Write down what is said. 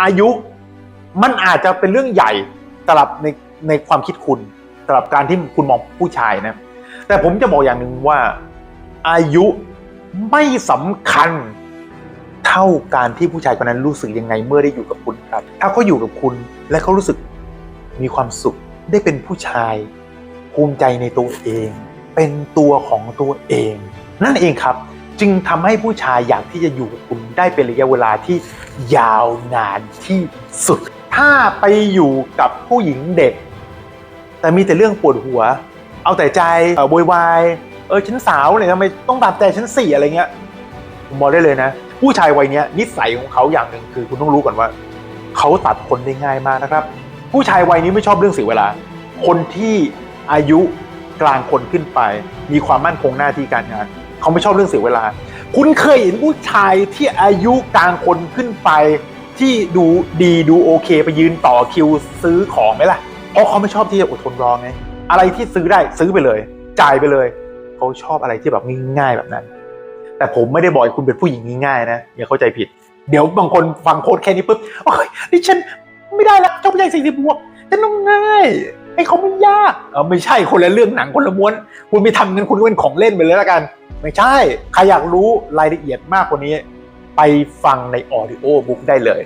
อายุมันอาจจะเป็นเรื่องใหญ่สำหรับในในความคิดคุณสำหรับการที่คุณมองผู้ชายนะ แต่ผมจะบอกอย่างหนึ่งว่า อายุไม่สำคัญเท่าการที่ผู้ชายคนนั้นรู้สึกยังไงเมื่อได้อยู่กับคุณครับ ถ้าเขาอยู่กับคุณและเขารู้สึกมีความสุขได้เป็นผู้ชาย ภูมิใจในตัวเอง เป็นตัวของตัวเอง นั่นเองครับ จึงทำให้ผู้ชายอยากที่จะอยู่กับคุณได้เป็นระยะเวลาที่ยาวนานที่สุด ถ้าไปอยู่กับผู้หญิงเด็ก แต่มีแต่เรื่องปวดหัว เอาแต่ใจเออโวยวาย เออฉันสาวเลยทำไมต้องตามใจฉันสี่อะไรเงี้ยผมบอกได้เลยนะ ผู้ชายวัยเนี้ยนิสัยของเขาอย่างหนึ่งคือคุณต้องรู้ก่อนว่า เขาตัดคนได้ง่ายมากนะครับ ผู้ชายวัยนี้ไม่ชอบเรื่องเสียเวลา คนที่อายุกลางคนขึ้นไป มีความมั่นคงหน้าที่การงาน เขาไม่ชอบเรื่องเสียเวลา คุณเคยเห็นผู้ชายที่อายุกลางคนขึ้นไป ที่ดูดีดูโอเค ไปยืนต่อคิวซื้อของไหมล่ะ เพราะเขาไม่ชอบที่จะอดทนรอไงอะไรที่ซื้อได้ซื้อไปเลย จ่ายไปเลย เขาชอบอะไรที่แบบง่ายๆแบบนั้น แต่ผมไม่ได้บอกให้คุณเป็นผู้หญิงง่ายๆนะอย่าเข้าใจผิด เดี๋ยวบางคนฟังโค้ดแค่นี้ปุ๊บโอ้ยดิฉันไม่ได้แล้วเจ้าผู้ชายสี่สิบบวกฉันต้องง่าย ให้เขาไม่ยากเออไม่ใช่คนละเรื่องหนังคนละม้วน คุณไปทำงั้นคุณก็เป็นของเล่นไปเลยแล้วกัน ไม่ใช่ ใครอยากรู้รายละเอียดมากกว่านี้ ไปฟังในออดิโอบุ๊กได้เลย